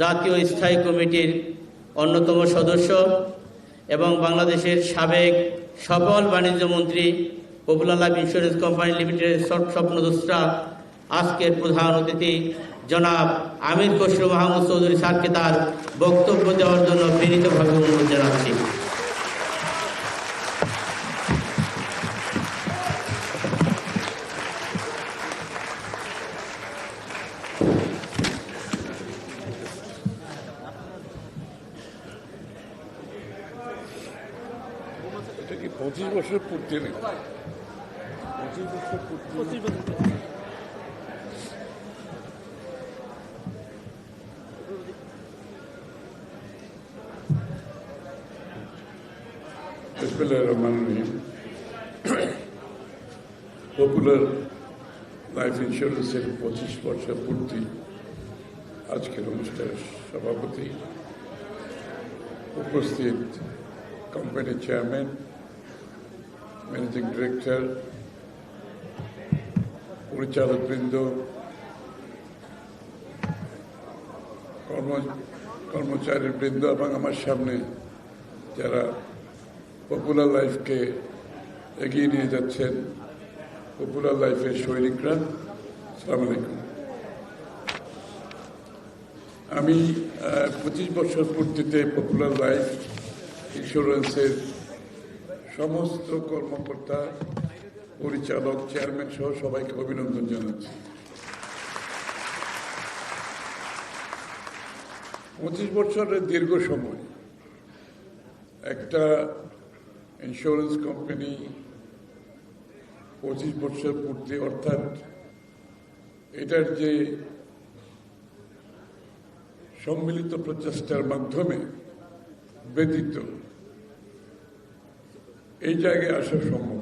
জাতীয় স্থায়ী কমিটির অন্যতম সদস্য এবং বাংলাদেশের সাবেক সফল বাণিজ্য মন্ত্রী পপুলার লাইফ ইন্স্যুরেন্স কোম্পানি লিমিটেডের স্বপ্ন দোষরা আজকের প্রধান অতিথি জনাব আমির খসরু মাহমুদ চৌধুরী স্যারকে তার বক্তব্য দেওয়ার জন্য বিনীতভাবে অনুরোধ জানাচ্ছি। এটা কি পঁচিশ বছর পূর্তি নাকি পঁচিশ বছর পূর্তি বিসমিল্লাহির রহমানির রহিম পপুলার লাইফ ইন্স্যুরেন্সের পঁচিশ বছর পূর্তি আজকের অনুষ্ঠানের সভাপতি উপস্থিত কোম্পানির চেয়ারম্যান ম্যানেজিং ডিরেক্টর পরিচালকবৃন্দ কর্ম কর্মচারী বৃন্দ এবং আমার সামনে যারা পপুলার লাইফকে এগিয়ে নিয়ে যাচ্ছেন পপুলার লাইফের সৈনিকরা, সালাম আলাইকুম। আমি পঁচিশ বছর পূর্তিতে পপুলার লাইফ ইন্স্যুরেন্সের সমস্ত কর্মকর্তা পরিচালক, চেয়ারম্যান সহ সবাইকে অভিনন্দন জানাচ্ছি। পঁচিশ বছরের দীর্ঘ সময় একটা ইন্স্যুরেন্স কোম্পানি পঁচিশ বছর পূর্তি, অর্থাৎ এটার যে সম্মিলিত প্রচেষ্টার মাধ্যমে ব্যতীত এই জায়গায় আসা সম্ভব।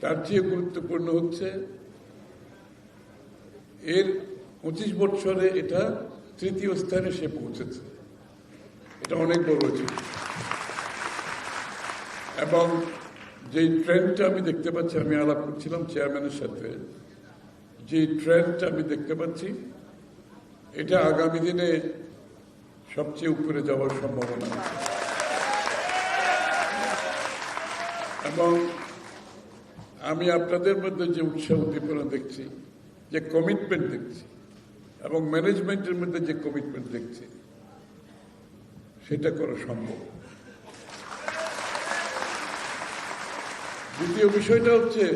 তার চেয়ে গুরুত্বপূর্ণ হচ্ছে, এর পঁচিশ বছরে এটা তৃতীয় স্থানে সে পৌঁছেছে। এটা অনেক বড় জিনিস এবং যেই ট্রেন্ডটা আমি দেখতে পাচ্ছি, আমি আলাপ করছিলাম চেয়ারম্যানের সাথে যে ট্রেন্ডটা আমি দেখতে পাচ্ছি, এটা আগামী দিনে সবচেয়ে উপরে যাওয়ার সম্ভাবনা আছে। এবং আমি আপনাদের মধ্যে যে উৎসাহ উদ্দীপনা দেখছি, যে কমিটমেন্ট দেখছি, এবং ম্যানেজমেন্টের মধ্যে যে কমিটমেন্ট দেখছি, সেটা করা সম্ভব। দ্বিতীয় বিষয়টা হচ্ছে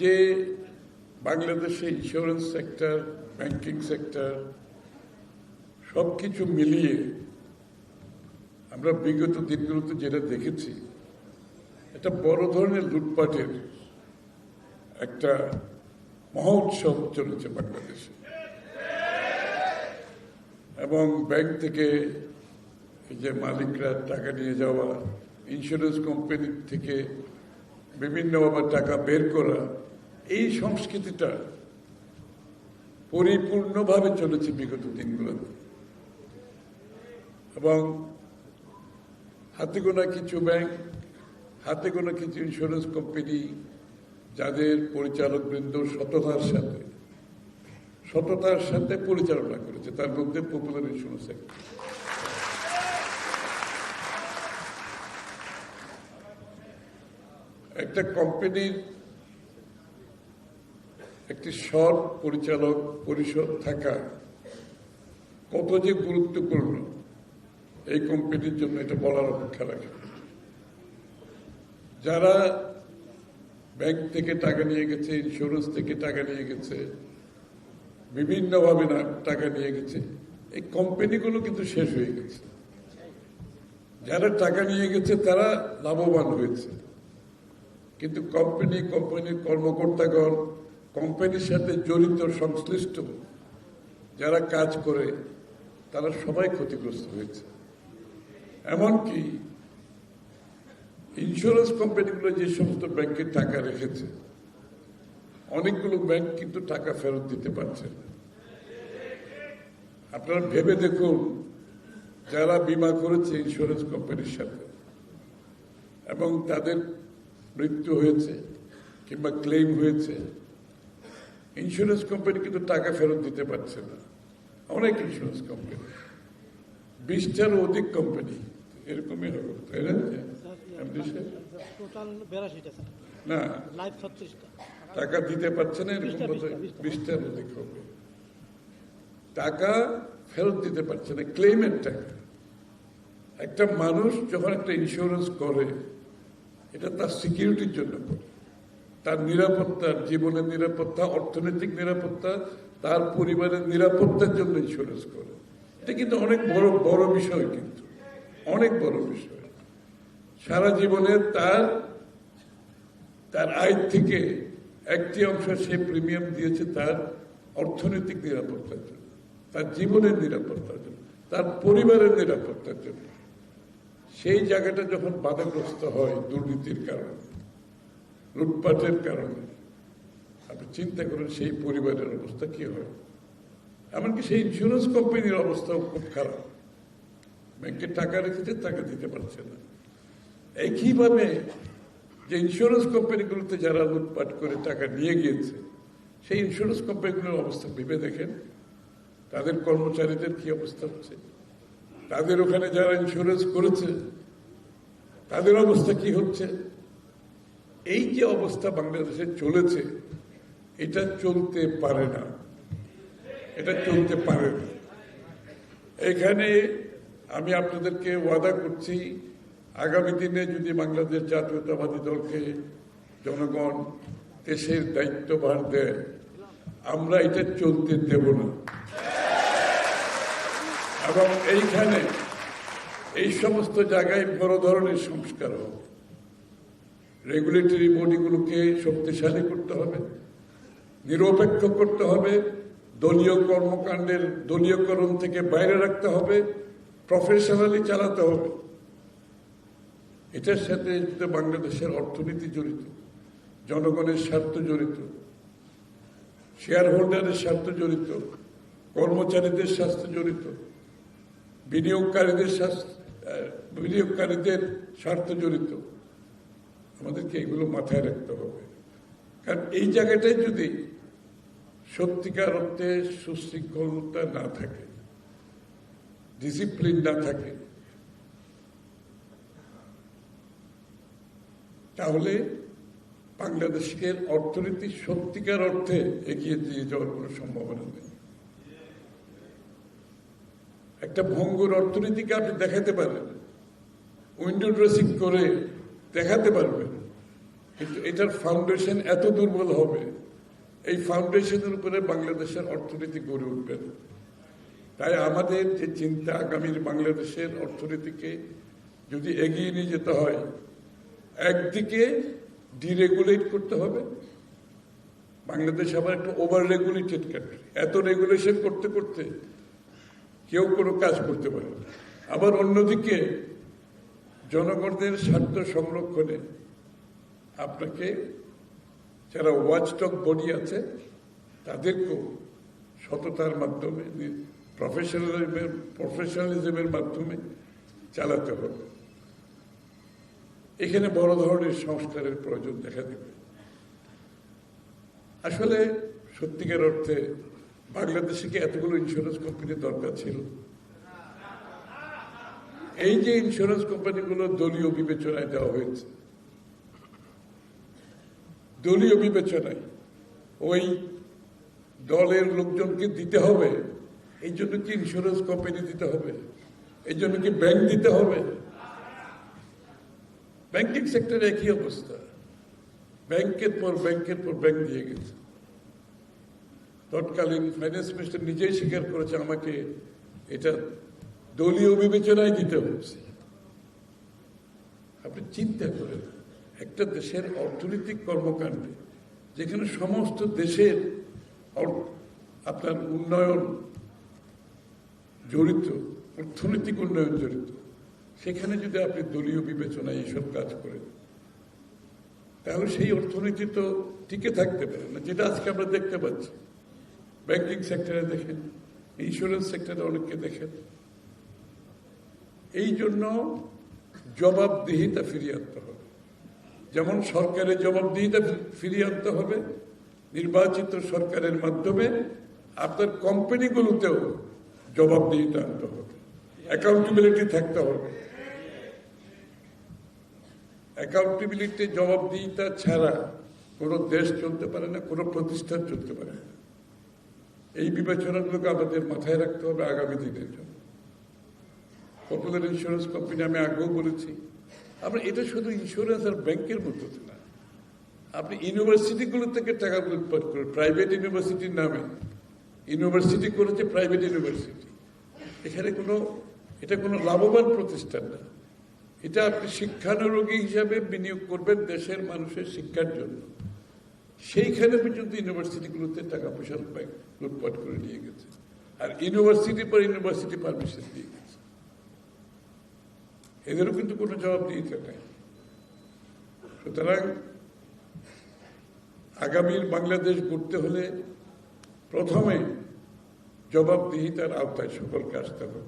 যে বাংলাদেশে ইন্স্যুরেন্স সেক্টর ব্যাংকিং সেক্টর সব কিছু মিলিয়ে আমরা বিগত দিনগুলোতে যেটা দেখেছি, একটা বড় ধরনের লুটপাটের একটা মহোৎসব চলেছে বাংলাদেশে। এবং ব্যাংক থেকে যে মালিকরা টাকা নিয়ে যাওয়া ইন্স্যুরেন্স কোম্পানি থেকে বিভিন্নভাবে টাকা বের করা, এই সংস্কৃতিটা পরিপূর্ণভাবে চলেছে বিগত দিনগুলোতে। এবং হাতে গোনা কিছু ব্যাংক হাতে গোনা কিছু ইন্স্যুরেন্স কোম্পানি যাদের পরিচালক বৃন্দ সততার সাথে সততার সাথে পরিচালনা করেছে, তার মধ্যে পপুলার ইন্স্যুরেন্স একটা কোম্পানির একটি সৎ পরিচালক পরিষদ থাকা কত যে গুরুত্বপূর্ণ এই কোম্পানির জন্য এটা বলার অপেক্ষা রাখে। যারা ব্যাংক থেকে টাকা নিয়ে গেছে ইন্স্যুরেন্স থেকে টাকা নিয়ে গেছে, বিভিন্নভাবে টাকা নিয়ে গেছে, এই কোম্পানিগুলো কিন্তু শেষ হয়ে গেছে। যারা টাকা নিয়ে গেছে, তারা লাভবান হয়েছে। কিন্তু কোম্পানি কোম্পানির কর্মকর্তাগণ কোম্পানির সাথে জড়িত, সংশ্লিষ্ট যারা কাজ করে, তারা সবাই ক্ষতিগ্রস্ত হয়েছে। এমনকি ইন্স্যুরেন্স কোম্পানিগুলো যে সমস্ত ব্যাংকে টাকা রেখেছে, অনেকগুলো ব্যাংক কিন্তু টাকা ফেরত দিতে পারছে না। আপনারা ভেবে দেখুন, যারা বিমা করেছে ইন্স্যুরেন্স কোম্পানির সাথে, এবং তাদের মৃত্যু হয়েছে কিংবা ক্লেম হয়েছে ইন্স্যুরেন্স কোম্পানি কিন্তু টাকা ফেরত দিতে পারছে না। অনেক ইন্স্যুরেন্স কোম্পানি বিশটার অধিক কোম্পানি এরকমই হবে তাই না? না। টাকা দিতে পারছে না এরকম বিশটার অধিক হবে। টাকা ফেরত দিতে পারছে না ক্লেমের টাকা। একটা মানুষ যখন একটা ইন্স্যুরেন্স করে এটা তার সিকিউরিটির জন্য করে। তার নিরাপত্তা জীবনের নিরাপত্তা অর্থনৈতিক নিরাপত্তা তার পরিবারের নিরাপত্তার জন্য ইন্স্যুরেন্স করে। এটা কিন্তু অনেক বড় বড় বিষয় কিন্তু। অনেক বড় বিষয়। সারা জীবনে তার তার আয় থেকে একটি অংশ সে প্রিমিয়াম দিয়েছে তার অর্থনৈতিক নিরাপত্তার জন্য, তার জীবনের নিরাপত্তার জন্য, তার পরিবারের নিরাপত্তার জন্য। সেই জায়গাটা যখন বাধাগ্রস্ত হয় দুর্নীতির কারণে, লুটপাটের কারণে, আপনি চিন্তা করেন সেই পরিবারের অবস্থা কি হয়? এমনকি সেই ইন্স্যুরেন্স কোম্পানির অবস্থাও খুব খারাপ। ব্যাংকে টাকা রেখেছে টাকা দিতে পারছে না। একইভাবে যে ইন্স্যুরেন্স কোম্পানিগুলোতে যারা লুটপাট করে টাকা নিয়ে গিয়েছে, সেই ইন্স্যুরেন্স কোম্পানিগুলোর অবস্থা ভেবে দেখেন। তাদের কর্মচারীদের কি অবস্থা হচ্ছে? তাদের ওখানে যারা ইন্স্যুরেন্স করেছে, তাদের অবস্থা কি হচ্ছে? এই যে অবস্থা বাংলাদেশে চলেছে, এটা চলতে পারে না। এটা চলতে পারে না। এখানে আমি আপনাদেরকে ওয়াদা করছি, আগামী দিনে যদি বাংলাদেশ জাতীয়তাবাদী দলকে জনগণ দেশের দায়িত্বভার দেয়, আমরা এটা চলতে দেব না। এবং এইখানে এই সমস্ত জায়গায় বড় ধরনের সংস্কার হবে রেগুলেটরি বডিগুলোকে শক্তিশালী করতে হবে, নিরপেক্ষ করতে হবে, দলীয় কর্মকাণ্ডের দলীয়করণ থেকে বাইরে রাখতে হবে প্রফেশনালি চালাতে হবে। এটার সাথে বাংলাদেশের অর্থনীতি জড়িত, জনগণের স্বার্থ জড়িত শেয়ার হোল্ডারের স্বার্থ জড়িত, কর্মচারীদের স্বার্থ জড়িত, বিনিয়োগকারীদের স্বাস্থ্য বিনিয়োগকারীদের স্বার্থ জড়িত। আমাদেরকে এগুলো মাথায় রাখতে হবে। কারণ এই জায়গাটায় যদি সত্যিকার অর্থে সুশৃঙ্খলতা না থাকে ডিসিপ্লিন না থাকে। তাহলে বাংলাদেশের অর্থনীতি সত্যিকার অর্থে এগিয়ে দিয়ে যাওয়ার কোনো সম্ভাবনা নেই। একটা ভঙ্গুর অর্থনীতিকে আপনি দেখাতে পারেন উইন্ডো ড্রেসিং করে দেখাতে পারবেন। কিন্তু এটার ফাউন্ডেশন এত দুর্বল হবে, এই ফাউন্ডেশনের উপরে বাংলাদেশের অর্থনীতি গড়ে উঠবে না। তাই আমাদের যে চিন্তা আগামীর বাংলাদেশের অর্থনীতিকে যদি এগিয়ে নিয়ে যেতে হয়, একদিকে ডিরেগুলেট করতে হবে। বাংলাদেশ আবার একটা ওভার রেগুলেটেড কান্ট্রি এত রেগুলেশন করতে করতে কেউ কোনো কাজ করতে পারে না। আবার অন্যদিকে জনগণের স্বার্থ সংরক্ষণে আপনাকে যারা ওয়াচটক বডি আছে, তাদেরকেও সততার মাধ্যমে প্রফেশনালিজমের প্রফেশনালিজমের মাধ্যমে চালাতে হবে। এখানে বড় ধরনের সংস্কারের প্রয়োজন দেখা দেবে। আসলে সত্যিকার অর্থে বাংলাদেশে কি এতগুলো ইন্স্যুরেন্স কোম্পানির দরকার ছিল? এই যে ইন্স্যুরেন্স কোম্পানিগুলো দলীয় বিবেচনায় দেওয়া হয়েছে, দলীয় বিবেচনায় ওই দলের লোকজনকে দিতে হবে এই জন্য কি ইন্স্যুরেন্স কোম্পানি দিতে হবে? এই জন্য কি ব্যাংক দিতে হবে? ব্যাংকিং সেক্টরে একই অবস্থা? ব্যাংকের পর ব্যাংকের পর ব্যাংক দিয়ে গেছে। তৎকালীন ফাইন্যান্স মিনিস্টার নিজেই স্বীকার করেছে, আমাকে এটা দলীয় বিবেচনায় দিতে হচ্ছে। আপনি চিন্তা করেন, একটা দেশের অর্থনৈতিক কর্মকাণ্ডে যেখানে সমস্ত দেশের আপনার উন্নয়ন জড়িত অর্থনৈতিক উন্নয়ন জড়িত। সেখানে যদি আপনি দলীয় বিবেচনায় এইসব কাজ করেন, তাহলে সেই অর্থনীতি তো টিকে থাকতে পারে না, যেটা আজকে আমরা দেখতে পাচ্ছি। ব্যাংকিং সেক্টরে দেখেন ইন্স্যুরেন্স সেক্টরে অনেককে দেখেন। এই জন্য জবাবদিহিতা ফিরিয়ে আনতে হবে। যেমন সরকারের জবাবদিহিতা ফিরিয়ে আনতে হবে, নির্বাচিত সরকারের মাধ্যমে আপনার কোম্পানিগুলোতেও জবাবদিহিতা আনতে হবে। অ্যাকাউন্টেবিলিটি থাকতে হবে। অ্যাকাউন্টেবিলিটি জবাবদিহিতা ছাড়া কোনো দেশ চলতে পারে না, কোনো প্রতিষ্ঠান চলতে পারে না। এই বিবেচনাগুলোকে আমাদের মাথায় রাখতে হবে আগামী দিনের জন্য। পপুলার ইন্স্যুরেন্স কোম্পানি আমি আগেও বলেছি। আমরা এটা শুধু ইন্স্যুরেন্স আর ব্যাংকের মতো না। আপনি ইউনিভার্সিটিগুলো থেকে টাকা উৎপাদ করেন। প্রাইভেট ইউনিভার্সিটির নামে। ইউনিভার্সিটি করেছে প্রাইভেট ইউনিভার্সিটি এখানে কোনো, এটা কোনো লাভবান প্রতিষ্ঠান না। এটা আপনি শিক্ষানুরোগী হিসাবে বিনিয়োগ করবেন দেশের মানুষের শিক্ষার জন্য। সেইখানে পর্যন্ত ইউনিভার্সিটিগুলোতে টাকা পয়সা লুটপাট করে নিয়ে গেছে আর ইউনিভার্সিটি পর ইউনিভার্সিটি পারমিশন দিয়ে গেছে এদেরও কিন্তু কোনো জবাব দিতে নাই। সুতরাং আগামীর বাংলাদেশ গড়তে হলে প্রথমে জবাবদিহিতার আওতায় সকলকে আসতে হবে।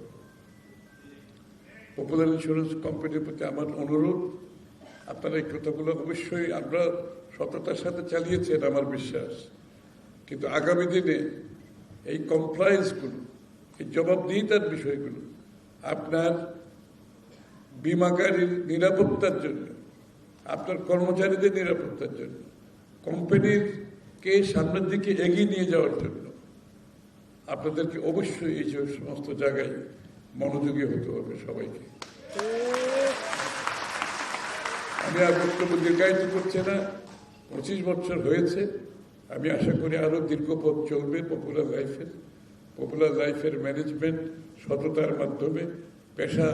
পপুলার ইন্স্যুরেন্স কোম্পানির প্রতি আমার অনুরোধ, আপনারা এই কথাগুলো অবশ্যই আমরা সততার সাথে চালিয়েছেন আমার বিশ্বাস। কিন্তু আগামী দিনে এই কমপ্লায়েন্সগুলো এই জবাবদিহিতার বিষয়গুলো, আপনার বিমাকারীর নিরাপত্তার জন্য, আপনার কর্মচারীদের নিরাপত্তার জন্য কোম্পানির কে সামনের দিকে এগিয়ে নিয়ে যাওয়ার জন্য আপনাদেরকে অবশ্যই এই যে সমস্ত জায়গায় মনোযোগী হতে হবে সবাইকে। আমি আর বক্তব্য দীর্ঘায়িত করছি না, পঁচিশ বছর হয়েছে, আমি আশা করি আরও দীর্ঘ পথ চলবে পপুলার লাইফের পপুলার লাইফের ম্যানেজমেন্ট সততার মাধ্যমে, পেশা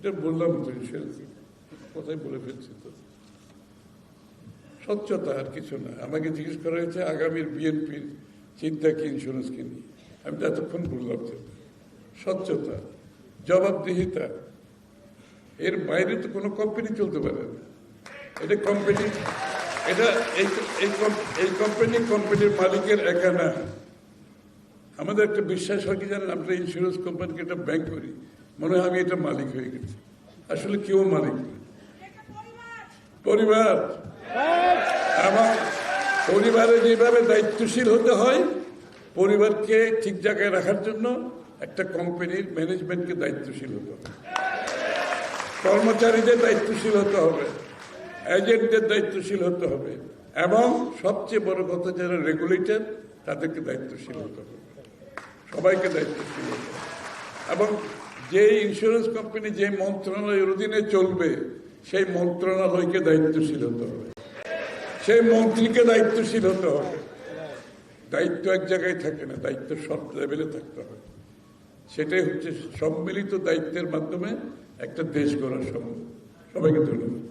এটা বললাম তো কথাই বলে ফেলছি তো। স্বচ্ছতা আর কিছু না। আমাকে জিজ্ঞেস করা হয়েছে, আগামীর বিএনপির চিন্তা কি ইন্স্যুরেন্স কি নিয়ে? আমি তো এতক্ষণ বললাম তো। স্বচ্ছতা, জবাবদিহিতা, এর বাইরে তো কোনো কোম্পানি চলতে পারে না। এটা কোম্পানি এটা এই কোম্পানি কোম্পানির মালিকের একা না আমাদের একটা বিশ্বাস হয় কি জানেন? আমরা ইন্স্যুরেন্স কোম্পানিকে একটা ব্যাংক করি। মনে হয় আমি এটা মালিক হয়ে গেছি। আসলে কেউ মালিক পরিবার। এবং পরিবারে যেভাবে দায়িত্বশীল হতে হয়, পরিবারকে ঠিক জায়গায় রাখার জন্য একটা কোম্পানির ম্যানেজমেন্টকে দায়িত্বশীল হতে হবে। কর্মচারীদের দায়িত্বশীল হতে হবে, এজেন্টদের দায়িত্বশীল হতে হবে, এবং সবচেয়ে বড় কথা, যারা রেগুলেটর, তাদেরকে দায়িত্বশীল হতে হবে। সবাইকে দায়িত্বশীল হতে হবে। এবং যে ইন্স্যুরেন্স কোম্পানি যে মন্ত্রণালয়ের অধীনে চলবে, সেই মন্ত্রণালয়কে দায়িত্বশীল হতে হবে। সেই মন্ত্রীকে দায়িত্বশীল হতে হবে। দায়িত্ব এক জায়গায় থাকে না, দায়িত্ব সব লেভেলে থাকতে হবে। সেটাই হচ্ছে সম্মিলিত দায়িত্বের মাধ্যমে একটা দেশ গড়া সম্ভব সবাইকে ধন্যবাদ।